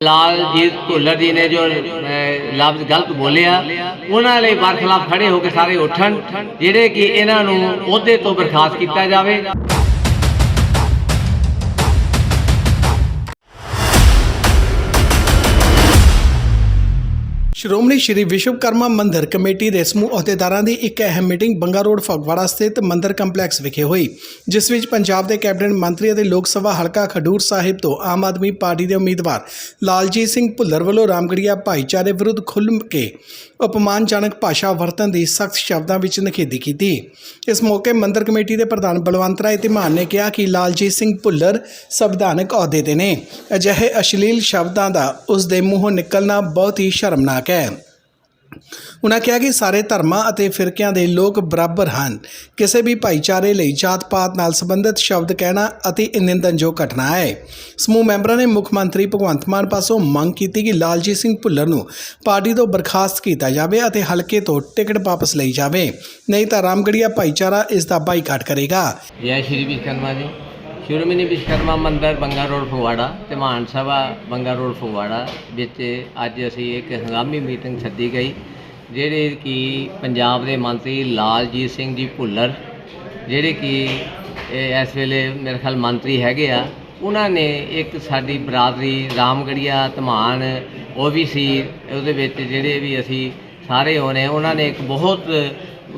ਲਾਲਜੀਤ ਭੁੱਲਰ ਜੀ ਨੇ ਜੋ ਲਫ਼ਜ਼ ਗਲਤ ਬੋਲਿਆ, ਉਹਨਾਂ ਲਈ ਬਰਖਲਾਫ ਖੜੇ ਹੋ ਕੇ ਸਾਰੇ ਉੱਠਣ, ਜਿਹੜੇ ਕਿ ਇਹਨਾਂ ਨੂੰ ਅਹੁਦੇ ਤੋਂ ਬਰਖਾਸਤ ਕੀਤਾ ਜਾਵੇ। ਸ਼੍ਰੋਮਣੀ ਸ਼੍ਰੀ ਵਿਸ਼ਵਕਰਮਾ ਮੰਦਿਰ ਕਮੇਟੀ ਦੇ ਸਮੂਹ ਅਹੁਦੇਦਾਰਾਂ ਦੀ ਇੱਕ ਅਹਿਮ ਮੀਟਿੰਗ ਬੰਗਾ ਰੋਡ ਫਗਵਾੜਾ ਸਥਿਤ ਮੰਦਿਰ ਕੰਪਲੈਕਸ ਵਿਖੇ ਹੋਈ, ਜਿਸ ਵਿੱਚ ਪੰਜਾਬ ਦੇ ਕੈਬਨਿਟ ਮੰਤਰੀ ਅਤੇ ਲੋਕ ਸਭਾ ਹਲਕਾ ਖਡੂਰ ਸਾਹਿਬ ਤੋਂ ਆਮ ਆਦਮੀ ਪਾਰਟੀ ਦੇ ਉਮੀਦਵਾਰ ਲਾਲਜੀਤ ਸਿੰਘ ਭੁੱਲਰ ਵੱਲੋਂ ਰਾਮਗੜੀਆ ਭਾਈਚਾਰੇ ਵਿਰੁੱਧ ਖੁੱਲ੍ਹ ਕੇ ਅਪਮਾਨਜਨਕ ਭਾਸ਼ਾ ਵਰਤਣ ਦੀ ਸਖਤ ਸ਼ਬਦਾਂ ਵਿੱਚ ਨਿਖੇਧੀ ਕੀਤੀ। ਇਸ ਮੌਕੇ ਮੰਦਿਰ ਕਮੇਟੀ ਦੇ ਪ੍ਰਧਾਨ ਬਲਵੰਤ ਰਾਏ ਧੀਮਾਨ ਨੇ ਕਿਹਾ ਕਿ ਲਾਲਜੀਤ ਸਿੰਘ ਭੁੱਲਰ ਸੰਵਿਧਾਨਕ ਅਹੁਦੇ ਤੇ ਨੇ। ਅਜਿਹੇ ਅਸ਼ਲੀਲ ਸ਼ਬਦਾਂ ਦਾ ਉਸ ਦੇ ਮੂੰਹੋਂ ਨਿਕਲਣਾ ਬਹੁਤ ਹੀ ਸ਼ਰਮਨਾਕ ਹੈ ਉਨ੍ਹਾਂ ਕਿਹਾ ਕਿ ਸਾਰੇ ਧਰਮਾਂ ਅਤੇ ਫਿਰਕਿਆਂ ਦੇ ਲੋਕ ਬਰਾਬਰ ਹਨ। ਕਿਸੇ ਵੀ ਭਾਈਚਾਰੇ ਲਈ ਜਾਤ-ਪਾਤ ਨਾਲ ਸੰਬੰਧਿਤ ਸ਼ਬਦ ਕਹਿਣਾ ਅਤੇ ਨਿੰਦਨਯੋਗ ਘਟਨਾ ਹੈ। ਸਮੂਹ ਮੈਂਬਰਾਂ ਨੇ ਮੁੱਖ ਮੰਤਰੀ ਭਗਵੰਤ ਮਾਨ ਪਾਸੋਂ ਮੰਗ ਕੀਤੀ ਕਿ ਲਾਲਜੀਤ ਸਿੰਘ ਭੁੱਲਰ ਨੂੰ ਪਾਰਟੀ ਤੋਂ ਬਰਖਾਸਤ ਕੀਤਾ ਜਾਵੇ ਅਤੇ ਹਲਕੇ ਤੋਂ ਟਿਕਟ ਵਾਪਸ ਲਈ ਜਾਵੇ। ਨਹੀਂ ਤਾਂ ਰਾਮਗੜੀਆ ਭਾਈਚਾਰਾ ਇਸ ਦਾ ਬਾਈਕਾਟ ਕਰੇਗਾ। ਜੈ ਸ਼੍ਰੀ ਵਿਸ਼ਕਰਮਾ ਜੀ। ਸ਼੍ਰੋਮਣੀ ਵਿਸ਼ਵਕਰਮਾ ਮੰਦਿਰ ਬੰਗਾ ਰੋਡ ਫਗਵਾੜਾ ਤੇ ਮਾਨ ਸਭਾ ਬੰਗਾ ਰੋਡ ਫਗਵਾੜਾ ਵਿੱਚ ਅੱਜ ਅਸੀਂ ਇੱਕ ਹੰਗਾਮੀ ਮੀਟਿੰਗ ਸੱਦੀ ਗਈ, ਜਿਹੜੇ ਕਿ ਪੰਜਾਬ ਦੇ ਮੰਤਰੀ ਲਾਲਜੀਤ ਸਿੰਘ ਜੀ ਭੁੱਲਰ, ਜਿਹੜੇ ਕਿ ਇਸ ਵੇਲੇ ਮੇਰੇ ਖਿਆਲ ਮੰਤਰੀ ਹੈਗੇ ਆ, ਉਹਨਾਂ ਨੇ ਇੱਕ ਸਾਡੀ ਬਰਾਦਰੀ ਰਾਮਗੜੀਆ ਧਮਾਨ, ਉਹ ਵੀ ਸੀ, ਉਹਦੇ ਵਿੱਚ ਜਿਹੜੇ ਵੀ ਅਸੀਂ ਸਾਰੇ ਹੋਣੇ ਉਹਨਾਂ ਨੇ ਇੱਕ ਬਹੁਤ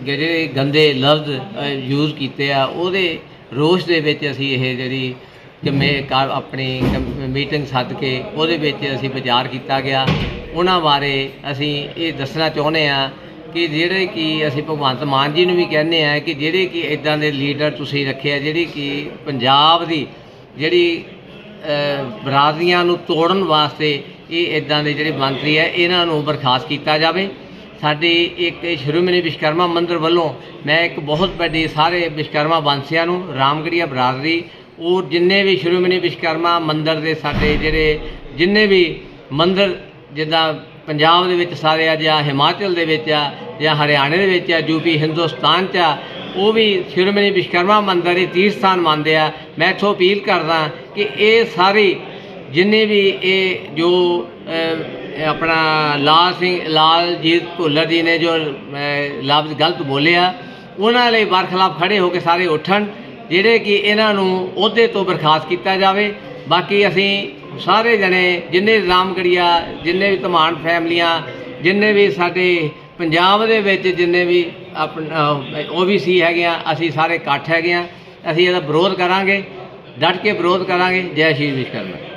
ਜਿਹੜੇ ਗੰਦੇ ਲਫ਼ਜ਼ ਯੂਜ਼ ਕੀਤੇ ਆ, ਉਹਦੇ ਰੋਸ਼ ਦੇ ਵਿੱਚ ਅਸੀਂ ਇਹ ਜਿਹੜੀ ਕਮੇ ਕਾਰ ਆਪਣੀ ਮੀਟਿੰਗ ਸੱਦ ਕੇ ਉਹਦੇ ਵਿੱਚ ਅਸੀਂ ਵਿਚਾਰ ਕੀਤਾ ਗਿਆ। ਉਹਨਾਂ ਬਾਰੇ ਅਸੀਂ ਇਹ ਦੱਸਣਾ ਚਾਹੁੰਦੇ ਆ ਕਿ ਜਿਹੜੇ ਕਿ ਅਸੀਂ ਭਗਵੰਤ ਮਾਨ ਜੀ ਨੂੰ ਵੀ ਕਹਿੰਦੇ ਆ ਕਿ ਜਿਹੜੇ ਕਿ ਇਦਾਂ ਦੇ ਲੀਡਰ ਤੁਸੀਂ ਰੱਖੇ ਆ ਜਿਹੜੀ ਕਿ ਪੰਜਾਬ ਦੀ ਜਿਹੜੀ ਬਰਾਦਰੀਆਂ ਨੂੰ ਤੋੜਨ ਵਾਸਤੇ ਇਹ ਇਦਾਂ ਦੇ ਜਿਹੜੇ ਮੰਤਰੀ ਆ ਇਹਨਾਂ ਨੂੰ ਬਰਖਾਸਤ ਕੀਤਾ ਜਾਵੇ। ਸਾਡੀ ਇੱਕ ਸ਼੍ਰੋਮਣੀ ਵਿਸ਼ਕਰਮਾ ਮੰਦਿਰ ਵੱਲੋਂ ਮੈਂ ਇੱਕ ਬਹੁਤ ਵੱਡੀ ਸਾਰੇ ਵਿਸ਼ਕਰਮਾ ਵਾਸੀਆਂ ਨੂੰ ਰਾਮਗੜੀਆ ਬਰਾਦਰੀ ਔਰ ਜਿੰਨੇ ਵੀ ਸ਼੍ਰੋਮਣੀ ਵਿਸ਼ਕਰਮਾ ਮੰਦਿਰ ਦੇ ਸਾਡੇ ਜਿਹੜੇ ਜਿੰਨੇ ਵੀ ਮੰਦਿਰ ਜਿੱਦਾਂ ਪੰਜਾਬ ਦੇ ਵਿੱਚ ਸਾਰੇ ਆ ਜਾਂ ਹਿਮਾਚਲ ਦੇ ਵਿੱਚ ਆ ਜਾਂ ਹਰਿਆਣੇ ਦੇ ਵਿੱਚ ਆ, ਯੂਪੀ, ਹਿੰਦੁਸਤਾਨ 'ਚ ਆ, ਉਹ ਵੀ ਸ਼੍ਰੋਮਣੀ ਵਿਸ਼ਕਰਮਾ ਮੰਦਿਰ ਦੀ ਤੀਰਥ ਸਥਾਨ ਮੰਨਦੇ ਆ। ਮੈਂ ਇੱਥੋਂ ਅਪੀਲ ਕਰਦਾ ਕਿ ਇਹ ਸਾਰੀ ਜਿੰਨੇ ਵੀ ਇਹ ਜੋ ਆਪਣਾ ਲਾਲ ਸਿੰਘ ਲਾਲਜੀਤ ਭੁੱਲਰ ਜੀ ਨੇ ਜੋ ਲਫ਼ਜ਼ ਗਲਤ ਬੋਲਿਆ, ਉਹਨਾਂ ਲਈ ਬਰਖਲਾਫ ਖੜੇ ਹੋ ਕੇ ਸਾਰੇ ਉੱਠਣ, ਜਿਹੜੇ ਕਿ ਇਹਨਾਂ ਨੂੰ ਅਹੁਦੇ ਤੋਂ ਬਰਖਾਸਤ ਕੀਤਾ ਜਾਵੇ। ਬਾਕੀ ਅਸੀਂ ਸਾਰੇ ਜਣੇ, ਜਿੰਨੇ ਰਾਮਗੜੀਆ, ਜਿੰਨੇ ਵੀ ਧਮਾਨ ਫੈਮਲੀਆਂ, ਜਿੰਨੇ ਵੀ ਸਾਡੇ ਪੰਜਾਬ ਦੇ ਵਿੱਚ ਜਿੰਨੇ ਵੀ ਆਪਣਾ ਓਬੀਸੀ ਹੈਗੇ ਆ ਅਸੀਂ ਸਾਰੇ ਇਕੱਠ ਹੈਗੇ ਆ ਅਸੀਂ ਇਹਦਾ ਵਿਰੋਧ ਕਰਾਂਗੇ, ਡਟ ਕੇ ਵਿਰੋਧ ਕਰਾਂਗੇ। ਜੈ ਸ਼੍ਰੀ ਵਿਸ਼ਵਕਰਮਾ।